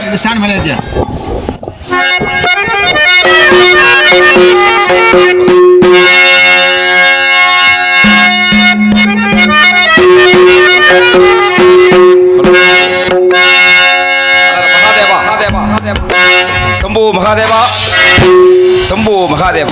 ಇದು ಸ್ಟ್ಯಾಂಡ್ ಮೇಲೆ ಇದೆಯಾ Mahadeva Mahadeva Mahadeva Shambhu Mahadeva Shambhu Mahadeva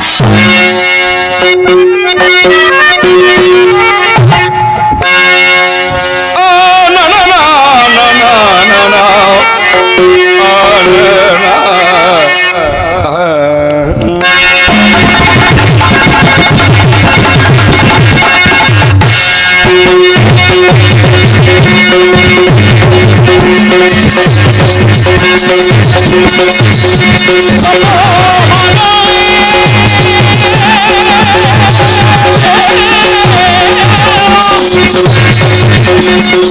Oh, Come on,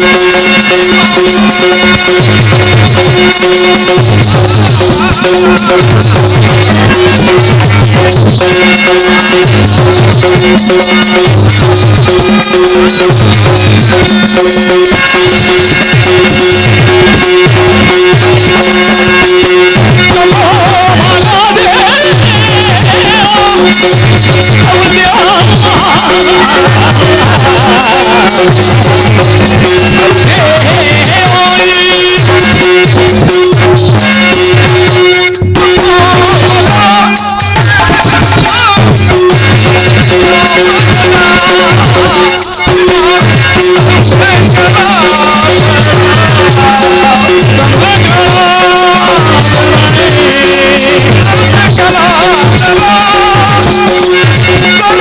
yeah. Come on!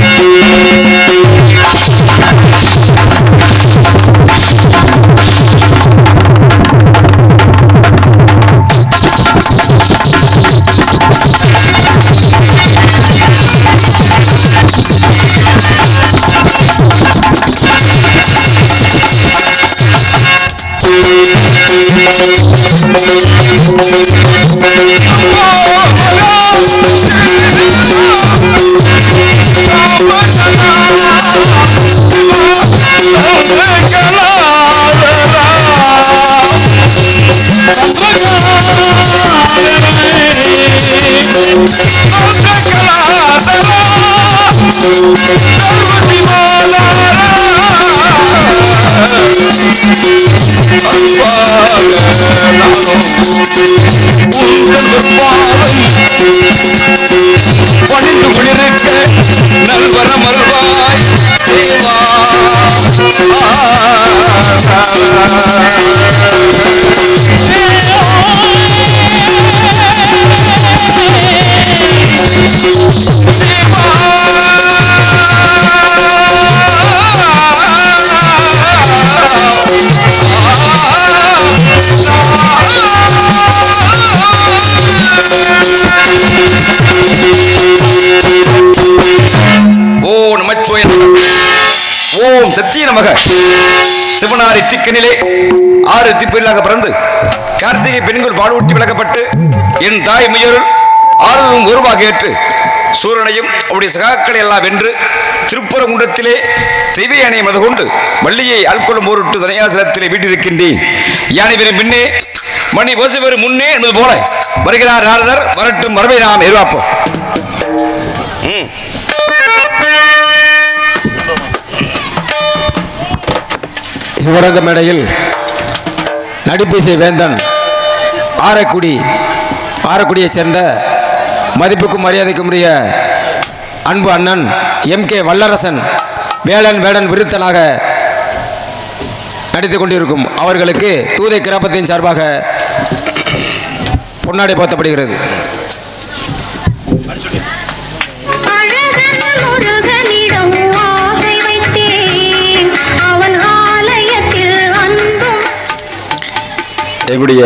நமகே பணிந்து கொண்டிருக்க நல்வர மல்வாய் ஓ நமச்சிவாய ஓம் சத்திய நமக. சிவனாரி திக்கனிலே ஆறு திப்பிலாக பிறந்து கார்த்திகை பெண்கள் வாழ்வூட்டி விளக்கப்பட்டு என் தாய் முயருள் ஆறுதலும் உருவாக ஏற்று சூரனையும் அவருடைய சகாக்களை எல்லாம் வென்று திருப்பரங்குன்றத்திலே தெய்வ யானையை மது கொண்டு வள்ளியை ஆள்கொள்ளும் போரிட்டு தனியாசலத்திலே வீட்டிருக்கின்றேன். யானை வரும் முன்னே மணி ஓசை பெரும் முன்னே என்பது போல வருகிறார் நாரதர் வரட்டும் வரவை நாம் எதிர்பார்ப்போம். இவ்வரங்க மேடையில் நடிப்பிசை வேந்தன் ஆரக்குடி ஆரக்குடியைச் சேர்ந்த மதிப்புக்கும் மரியாதைக்கும் உரிய அன்பு அண்ணன் எம் கே வல்லரசன் வேளன் வேடன் விருத்தனாக நடித்து கொண்டிருக்கும் அவர்களுக்கு தூதை கிராப்பத்தின் சார்பாக பொன்னாடை போத்தப்படுகிறது. எங்களுடைய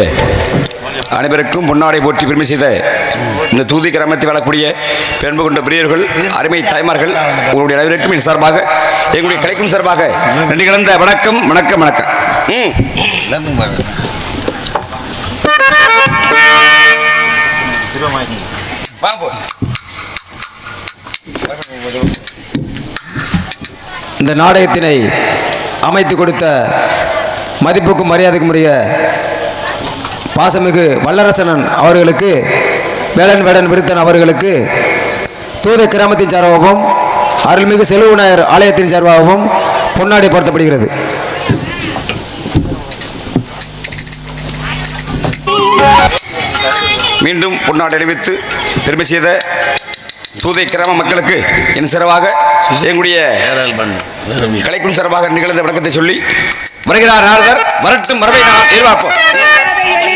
அனைவருக்கும் பொன்னாடை போற்றி பெருமை செய்த இந்த தூதி கிராமத்தில் வாழக்கூடிய பெண்பு கொண்ட பிரியர்கள் அருமை தாய்மார்கள் உங்களுடைய அனைவருக்கும் என் சார்பாக எங்களுடைய கலைக்கும் சார்பாக நன்றி கலந்த வணக்கம் வணக்கம் வணக்கம். இந்த நாடகத்தினை அமைத்து கொடுத்த மதிப்புக்கும் மரியாதைக்கும் உரிய பாசமிகு வல்லரசனன் அவர்களுக்கு வேலன் வேடன் விருத்தன் அவர்களுக்கு தூத கிராமத்தின் சார்பாகவும் அருள்மிகு செல்வநாயர் ஆலயத்தின் சார்பாகவும் பொன்னாடை பொருத்தப்படுகிறது. மீண்டும் பொன்னாடை அணிவித்து பெருமை செய்த தூதை கிராம மக்களுக்கு என் சிறவாக எங்களுடைய கலைக்கும் சிறப்பாக நிகழ்ந்த வணக்கத்தை சொல்லி வருகிறார் நாரதர். வரட்டும் மரபை நாம் எதிர்பார்ப்போம்.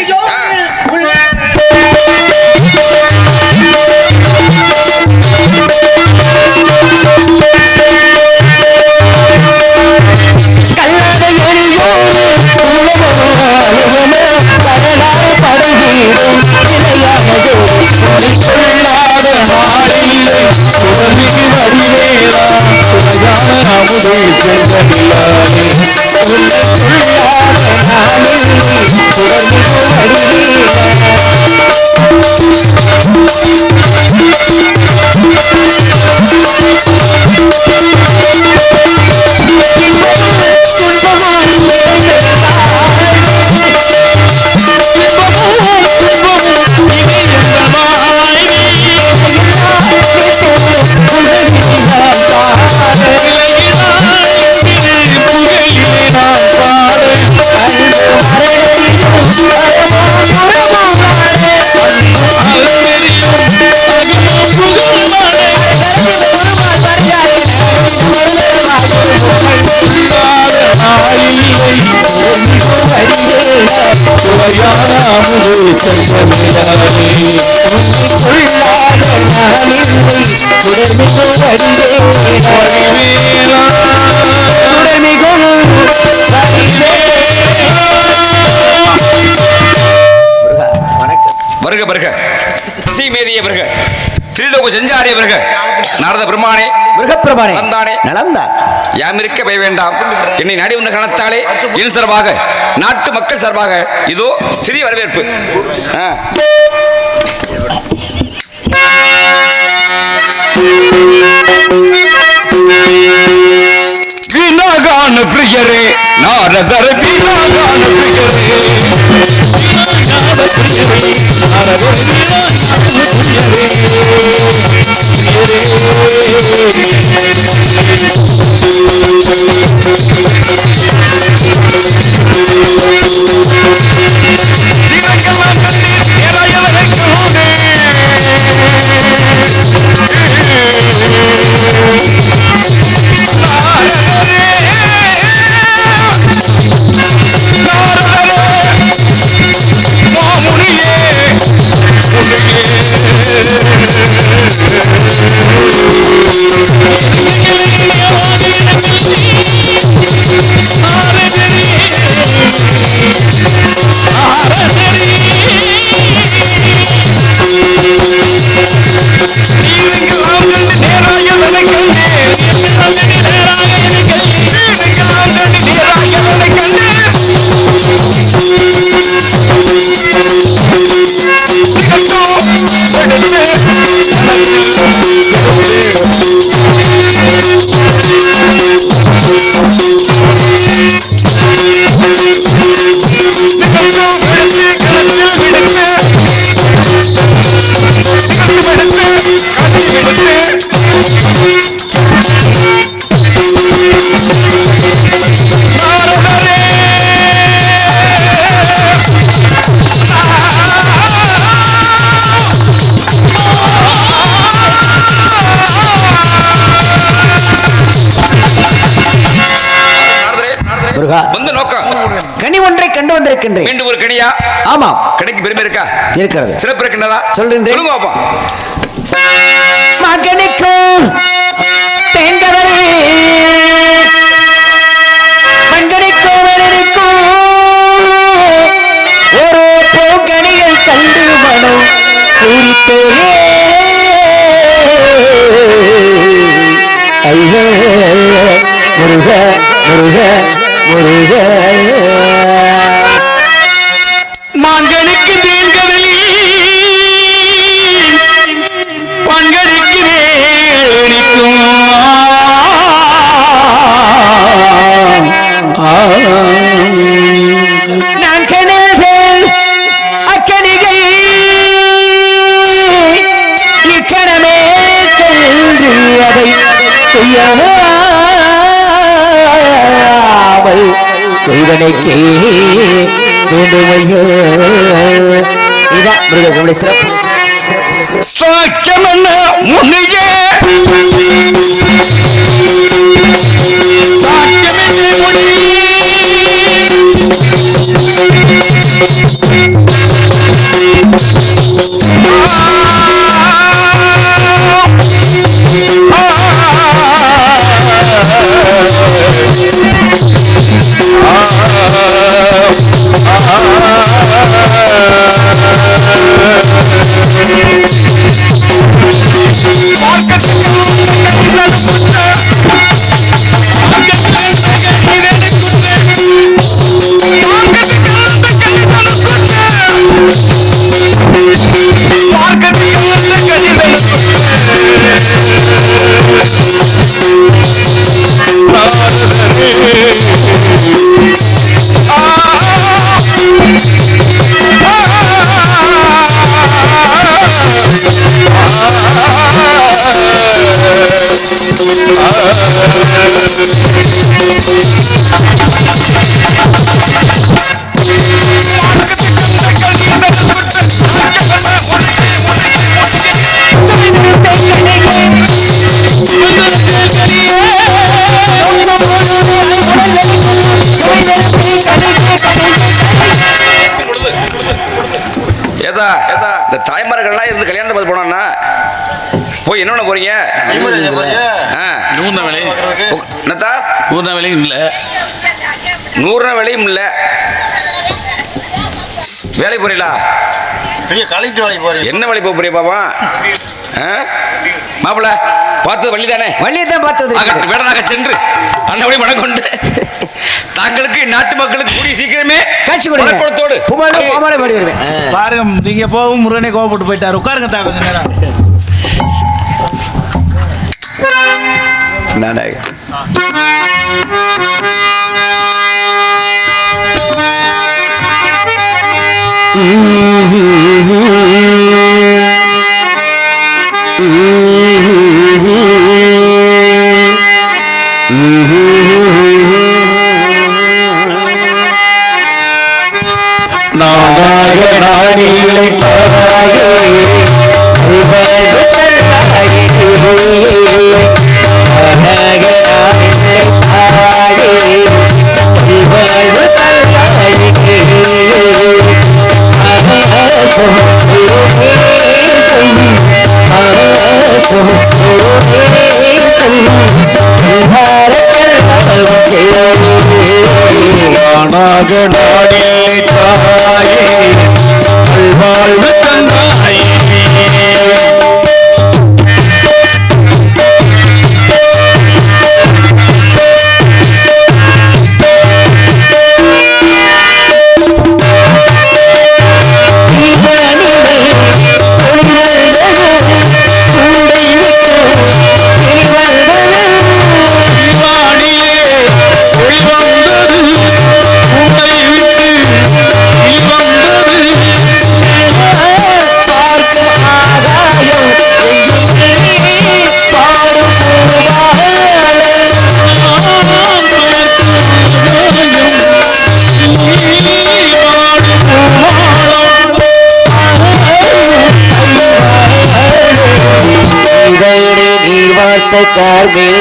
জয় வருக வருக. சீமேதிய வருக. திரிலோக செஞ்சாரிய வருக. நாரத பிரம்மானே. மிருகப்பிரமானே நலந்தானே. யாமிருக்க பெய்ய வேண்டாம் என்னை நாடி வந்த கணத்தாலே என் சார்பாக நாட்டு மக்கள் சார்பாக இதோ சிறிய வரவேற்பு ஆ. வீணாகான பிரியரே நாரதர வீணாகான பிரியரே. கண்டு வந்திருக்கின்றேன் மீண்டும் ஒரு கனியா? ஆமாம். கடைக்கு பெருமை இருக்கா? இருக்கிறது. சிறப்பு இருக்கின்றதா சொல்றேன். சொல்லுங்க செய்தனைக்கே வேண்டுமையோ இதான் மிருகங்களுடைய சிறப்பு. சாக்கியம் என்ன முன்னியே. சாக்கியம் என்ன முன்னியே என்னத்தா நூறுன விலையும் இல்லை. நூறுனா விலையும் இல்லை. வேலை போறீங்களா? பெரிய கலெக்டர் வேலைக்கு போறீங்க? என்ன வேலை போக போறிய பாப்பா? மாப்பிள பார்த்து வழி தானே வள்ளியத்தான் பார்த்தது. வேடனாக சென்று. அண்ணவழி மனக்கொண்டு தாங்களுக்கு நாட்டு மக்களுக்கு கூடிய சீக்கிரமே காட்சி கொடுங்க. வணக்கத்தோடு புகழ் பாமாலை பாடி வருவேன். பாருங்க நீங்க போகும் முருகனே கோவப்பட்டு போயிட்டாரு. உட்காருங்க தா கொஞ்ச நேரம். நானே. টাটা ಮಗನೋಡೇ পারবে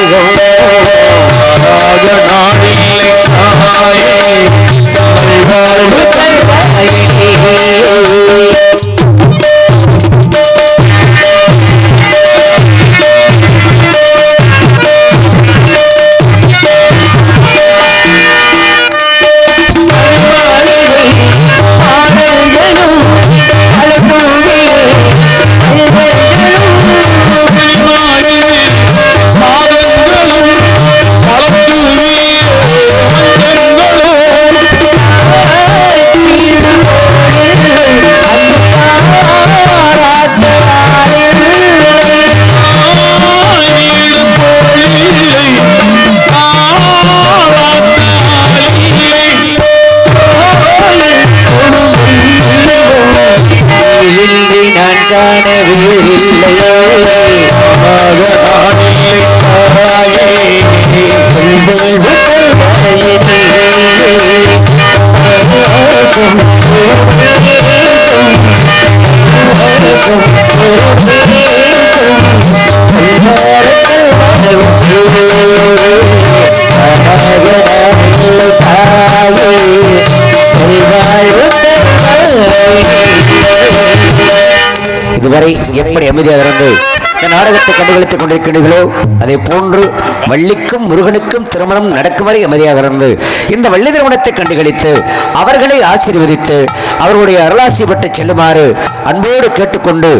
எப்படி அமைதியாக இருந்து இந்த நாடகத்தை கண்டுகளித்துக் கொண்டிருக்கிறீர்களோ அதே போன்று வள்ளிக்கும் முருகனுக்கும் திருமணம் நடக்கும் வரை அமைதியாக இருந்து இந்த வள்ளி திருமணத்தை கண்டுகளித்து அவர்களை ஆசீர்வதித்து அவர்களுடைய அருளாசி பட்டு செல்லுமாறு அன்போடு கேட்டுக்கொண்டு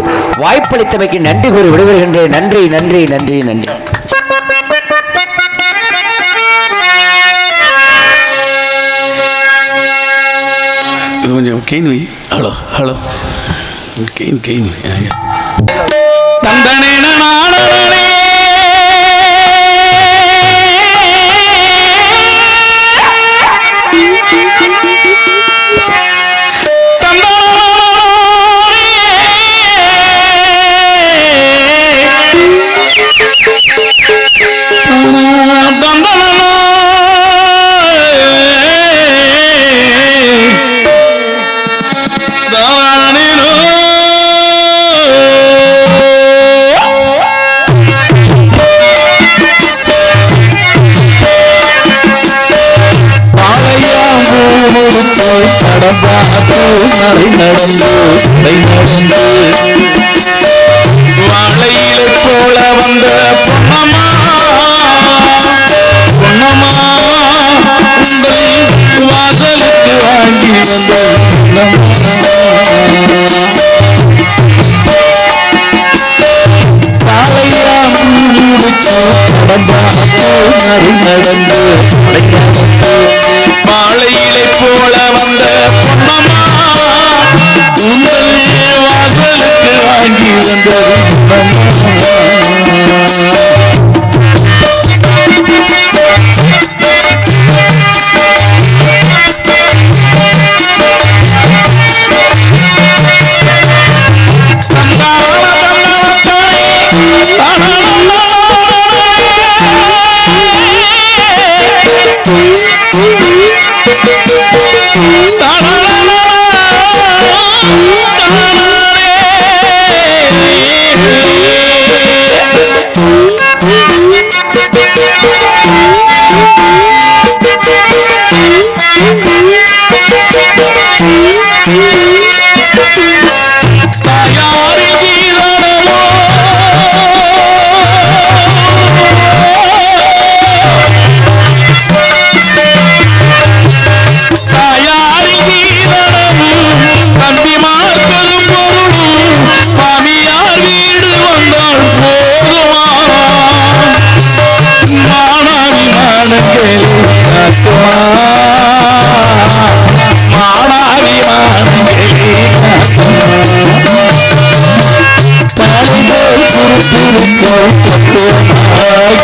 வாய்ப்பளித்தமைக்கு நன்றி கூறி விடுவருகின்றேன் நன்றி நன்றி நன்றி நன்றி. இது கொஞ்சம் கேள்வி ஹலோ ஹலோ. கேம் கெயின் தந்தனே நானே வாழையில போல வந்த பொன்னம்மா பொன்னம்மா உங்கள் வாசலுக்கு வாங்கி வந்த நடந்து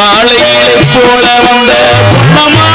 மாலையிலை போல வந்த பொன்னம்மா.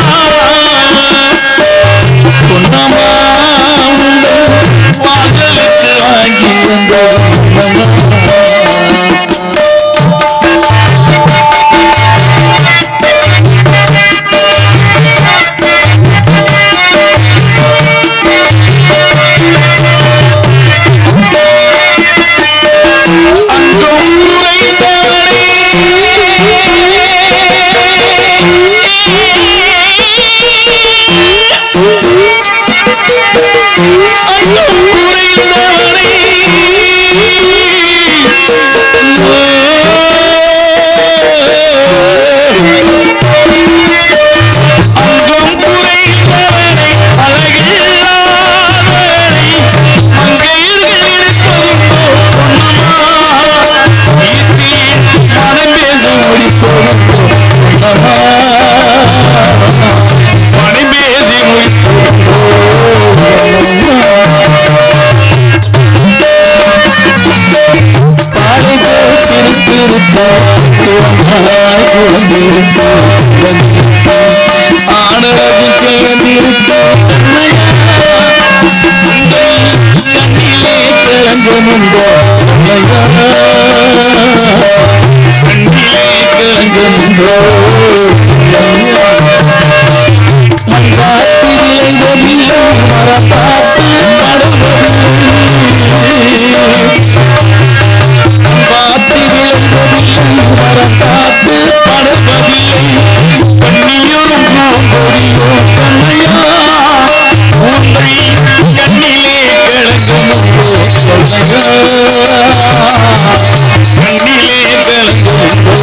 குழந்தாய் குழந்திருக்க கண்ணிலே கண்ணிலே மங்காத்து பார்த்து வரக்காத்து படபதியை கண்ணியோரும் கோடியோ கண்ணையா உன்னை கண்ணிலே கலங்குமோ கண்ணிலே கலங்குமோ